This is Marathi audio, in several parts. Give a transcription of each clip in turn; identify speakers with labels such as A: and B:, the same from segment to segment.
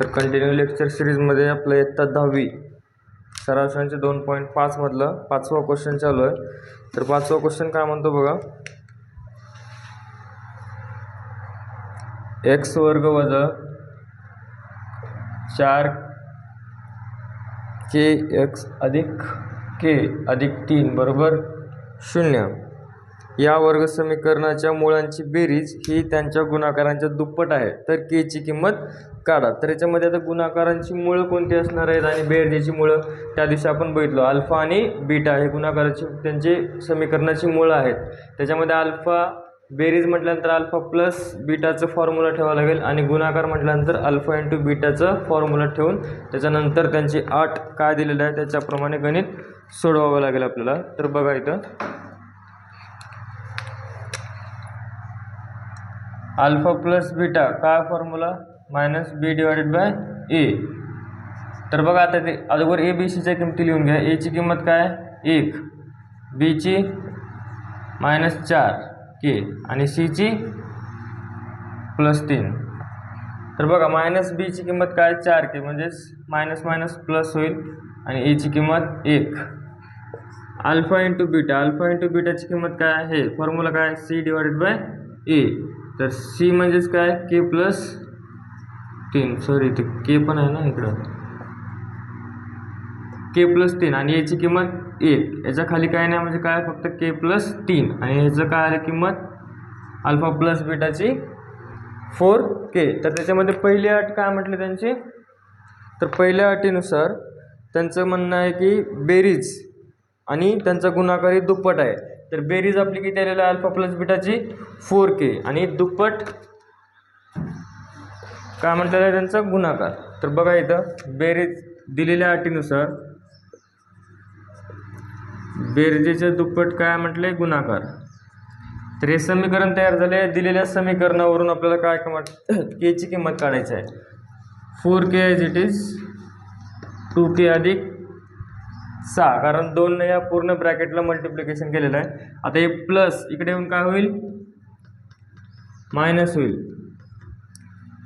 A: तर कंटिन्यू लेक्चर सिरीजमध्ये आपलं इयत्ता दहावी. सरासरांचे दोन पॉईंट पाचमधलं पाचवा क्वेश्चन चालू आहे. तर पाचवा क्वेश्चन काय म्हणतो बघा? एक्स वर्ग वजा चार के एक्स अधिक के अधिक तीन बरोबर शून्य. या वर्ग समीकरणाच्या मुळांची बेरीज ही त्यांच्या गुणाकारांच्या दुप्पट आहे. तर केची किंमत काढा. तर याच्यामध्ये आता गुणाकारांची मुळं कोणती असणार आहेत आणि बेरजेची मुळं? त्या दिवशी आपण बघितलो. अल्फा आणि बीटा हे गुणाकाराची त्यांचे समीकरणाची मुळं आहेत. त्याच्यामध्ये अल्फा बेरीज म्हटल्यानंतर अल्फा प्लस बीटाचं फॉर्म्युला ठेवावं लागेल आणि गुणाकार म्हटल्यानंतर अल्फा इंटू बीटाचं फॉर्म्युला ठेवून त्याच्यानंतर त्यांची आठ काय दिलेलं आहे त्याच्याप्रमाणे गणित सोडवावं लागेल आपल्याला. तर बघा इथं. अल्फा प्लस बीटा काय formula minus B divided by A. तर बघा आता ते अगोदर ए बी सीच्या किमती लिहून घ्या. एची किंमत काय? एक. बीची मायनस चार के आणि सीची प्लस तीन. तर बघा मायनस बीची किंमत काय? चार के. म्हणजेच मायनस मायनस प्लस होईल आणि एची किंमत एक. Alpha into beta. Alpha into बीटाची किंमत काय? आहे फॉर्म्युला काय? C divided by A. तर सी म्हणजेच काय? के प्लस तीन सॉरी ते के पण आहे ना इकडं? के प्लस तीन. आणि याची किंमत एक. याच्या खाली काय नाही म्हणजे काय? फक्त के प्लस तीन. आणि ह्याचं काय आलं किंमत? अल्फा प्लस बीटाची फोर के तर त्याच्यामध्ये पहिली अट काय म्हटली त्यांची? तर पहिल्या अटीनुसार त्यांचं म्हणणं आहे की बेरीज आणि त्यांचा गुणाकारी दुप्पट आहे. तर बेरीज आपली किती आलेलं आहे? अल्फा प्लस बीटाची फोर के आणि दुप्पट काय म्हणता येईल त्यांचा गुणाकार. तर बघा इथं बेरीज दिलेल्या अटीनुसार बेरजेचे दुप्पट काय म्हटले? गुणाकार. तर हे समीकरण तयार झाले. दिलेल्या समीकरणावरून आपल्याला काय किंमत केची किंमत काढायची आहे. Four K as it is two K अधिक सहा. कारण दोन या पूर्ण ब्रॅकेटला मल्टिप्लिकेशन केलेलं आहे. आता हे प्लस इकडे येऊन काय होईल? मायनस होईल.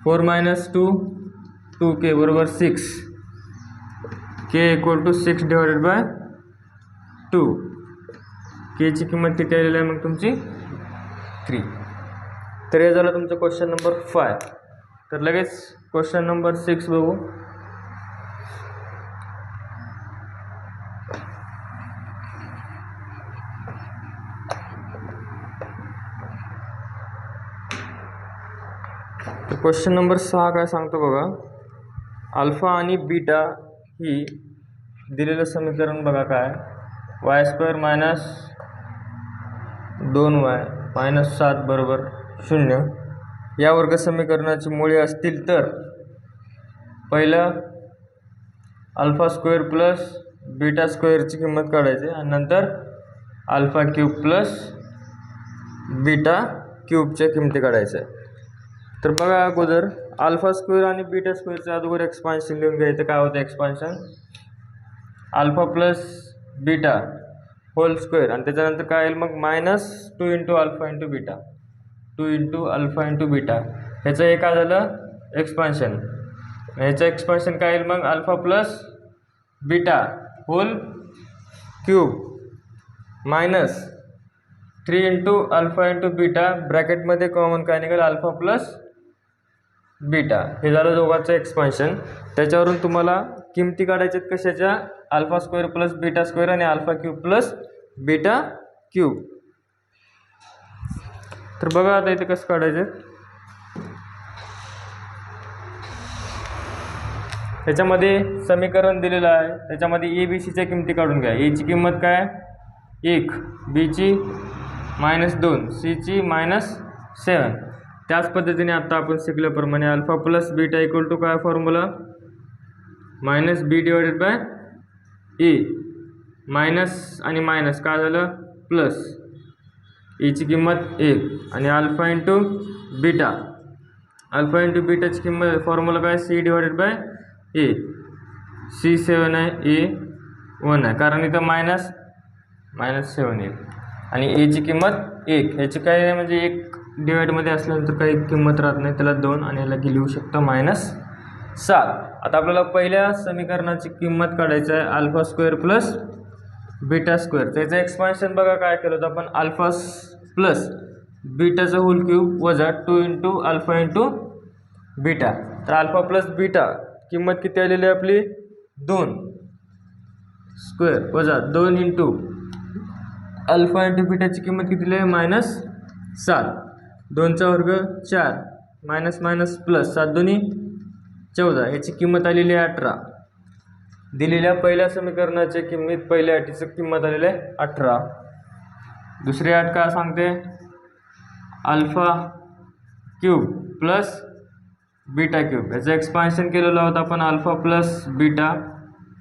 A: Four minus two two K बरोबर six. K equal to six divided by two केची किंमत किती आलेली आहे मग तुमची? थ्री तर हे झालं तुमचं क्वेश्चन नंबर फाय तर लगेच क्वेश्चन नंबर सिक्स बघू. तर क्वेश्चन नंबर सहा काय सांगतो बघा. अल्फा आणि बीटा ही दिलेलं समीकरण बघा काय. वाय स्क्वेअर मायनस दोन वाय मायनस सात बरोबर शून्य. या वर्ग समीकरणाची मुळे असतील तर पहिलं अल्फा स्क्वेअर प्लस बीटा स्क्वेअरची किंमत काढायची आणि नंतर अल्फा क्यूब प्लस बीटा क्यूबच्या किमती काढायच्या. तर बघा अगोदर अल्फा स्क्वेअर आणि बीटा स्क्वेअरच्या अगोदर एक्सपान्शन लिहून घ्यायचं. काय होतं expansion alpha plus beta whole square आणि त्याच्यानंतर काय येईल मग? Minus two into alpha into beta two into alpha into beta ह्याचं हे काय झालं? एक्सपान्शन ह्याचं एक्सपान्शन काय येईल मग? Alpha plus beta whole cube minus three into alpha into beta ब्रॅकेटमध्ये common काय निघेल? Alpha plus beta. हे झालं दोघांचं एक्सपान्शन त्याच्यावरून तुम्हाला किमती काढायच्यात कशाच्या? Alpha square plus beta square आणि alpha cube plus beta cube तर बघा आता इथे कसं काढायचं. त्याच्यामध्ये समीकरण दिलेलं आहे. त्याच्यामध्ये ए बी सीच्या किमती काढून घ्या. एची किंमत काय? एक. बीची मायनस दोन. सीची मायनस सेवन त्याच पद्धतीने आत्ता आपण शिकल्याप्रमाणे alpha plus beta equal to काय formula minus B divided by A minus आणि मायनस काय झालं? प्लस. E एची किंमत एक. आणि alpha into beta. Alpha into बीटाची किंमत फॉर्म्युला काय? C divided by A C seven आहे e ए वन आहे. कारण इथं मायनस मायनस सेवन येईल आणि e एची किंमत एक. ह्याची काय नाही म्हणजे एक. डिवाईडमध्ये असल्यानंतर काही किंमत राहत नाही. त्याला दोन आणि ह्याला की लिहू शकता मायनस सात. आता आपल्याला पहिल्या समीकरणाची किंमत काढायची आहे alpha square plus beta square त्याचं एक्सपान्शन बघा काय केलं होतं आपण. अल्फा प्लस बीटाचं होल क्यूब वजा two into alpha into beta तर अल्फा प्लस बीटा किंमत किती आलेली आहे आपली? दोन. स्क्वेअर वजा दोन इंटू अल्फा इंटू बीटाची किंमत किती आहे? मायनस सात. दोनचा वर्ग चार. मायनस मायनस प्लस सात दोन्ही चौदा. ह्याची किंमत आलेली आहे अठरा. दिलेल्या पहिल्या समीकरणाची किंमत पहिल्या अटीचं किंमत आलेली आहे अठरा. दुसरी अट काय सांगते? Alpha cube plus beta cube. याचं एक्सपान्शन केलेलं होतं आपण alpha plus beta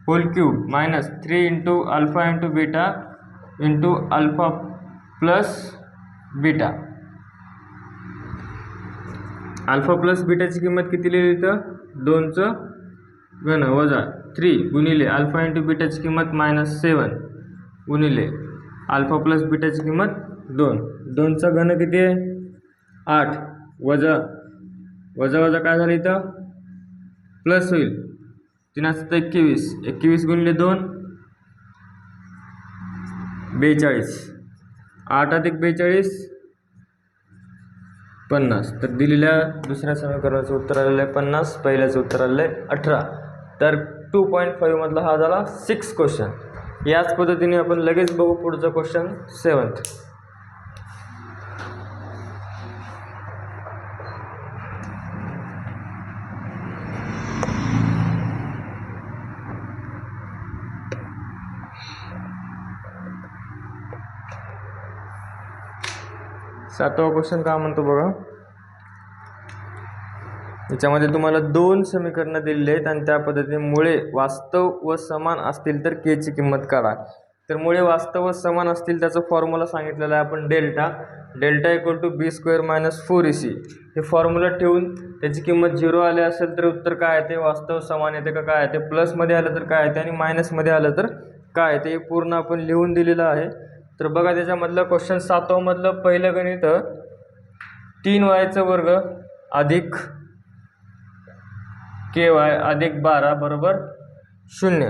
A: whole cube minus three into alpha into beta into alpha plus beta alpha plus बीटाची किंमत किती लिहिली इथं दोनचं घन वजा थ्री गुणिले अल्फा इंटू बीटाची किंमत मायनस सेवन गुणिले अल्फा प्लस बीटाची किंमत दोन. दोनचा घन किती आहे? आठ. वजा वजा वजा काय झालं इथं? प्लस होईल. तीन असतं एकवीस. एकवीस गुणिले दोन? बेचाळीस. आठ अधिक बेचाळीस. पन्नास. तर दिलेल्या दुसऱ्या समीकरणाचं उत्तर आलेलं आहे पन्नास पहिल्याचं उत्तर आलेलं आहे अठरा. तर टू पॉईंट फाईव्हमधला हा झाला सिक्स क्वेश्चन याच पद्धतीने आपण लगेच बघू पुढचा क्वेश्चन सेवन्थ सातवा क्वेश्चन काय म्हणतो बघा? याच्यामध्ये तुम्हाला दोन समीकरणं दिलेली आहेत आणि त्या पद्धतीने मुळे वास्तव व समान असतील तर केची किंमत काढा. तर मुळे वास्तव व समान असतील त्याचा फॉर्म्युला सांगितलेला आहे आपण delta. Delta equal to B square minus four A C हे फॉर्म्युला ठेवून त्याची किंमत झिरो आले असेल तर उत्तर काय येते? वास्तव समान येते का? काय येते? प्लसमध्ये आलं तर काय येते? आणि मायनसमध्ये आलं तर काय येते? हे पूर्ण आपण लिहून दिलेलं आहे. तर बघा त्याच्यामधलं क्वेश्चन सातवामधलं पहिलं गणित तीन वायचं वर्ग अधिक के वाय अधिक बारा बरोबर शून्य.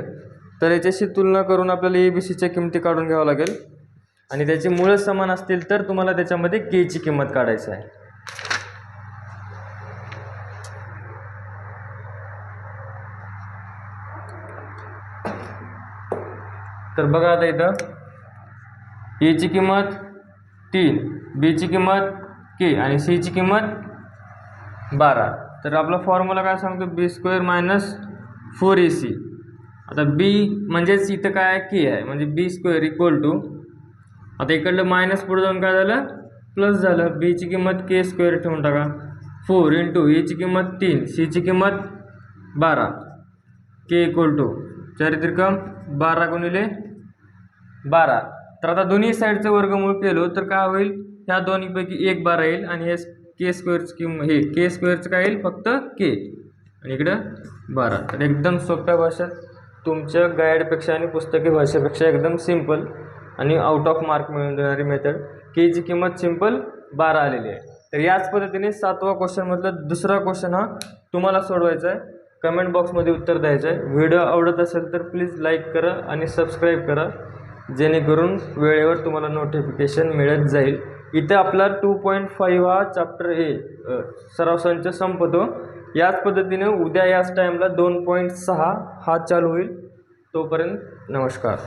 A: तर याच्याशी तुलना करून आपल्याला ए बी सीच्या किमती काढून घ्यावं लागेल. आणि त्याची मुळं समान असतील तर तुम्हाला त्याच्यामध्ये केची किंमत काढायची आहे. तर बघा आता इथं एची किंमत तीन बीची किंमत के आणि सीची किंमत बारा. तर आपला फॉर्म्युला काय सांगतो? B square minus four A C आता बी म्हणजेच इथं काय आहे? के आहे. म्हणजे बी स्क्वेअर इक्वल टू आता इकडलं मायनस पुढे जाऊन काय झालं? प्लस झालं. बीची किंमत के स्क्वेअर ठेवून टाका. फोर इंटू एची किंमत तीन सीची किंमत बारा. के इक्वल टू चारित्रिकम बारा गुणिले बारा. तर आता दोन्ही साईडचं वर्गमूळ केलो तर काय होईल? ह्या दोन्हीपैकी एक बारा येईल आणि हे के स्क्वेअरचं किंमत हे के स्क्वेअरचं काय येईल? फक्त के आणि इकडं बारा. तर एकदम सोप्या भाषेत तुमच्या गाईडपेक्षा आणि पुस्तकी भाषेपेक्षा एकदम सिंपल आणि आउट ऑफ मार्क मिळून देणारी मेथड केची किंमत सिंपल बारा आलेली आहे. तर याच पद्धतीने सातवा क्वेश्चनमधला दुसरा क्वेश्चन हा तुम्हाला सोडवायचा आहे. कमेंट बॉक्समध्ये उत्तर द्यायचं आहे. व्हिडिओ आवडत असेल तर प्लीज लाईक करा आणि सबस्क्राईब करा. जेणेकरून वेळेवर तुम्हाला नोटिफिकेशन मिळत जाईल. इथे आपला टू पॉईंट फाईव्ह हा चॅप्टर हे सराव संच संपतो. याच पद्धतीने उद्या याच टाईमला दोन पॉईंट सहा हा चालू होईल. तोपर्यंत नमस्कार.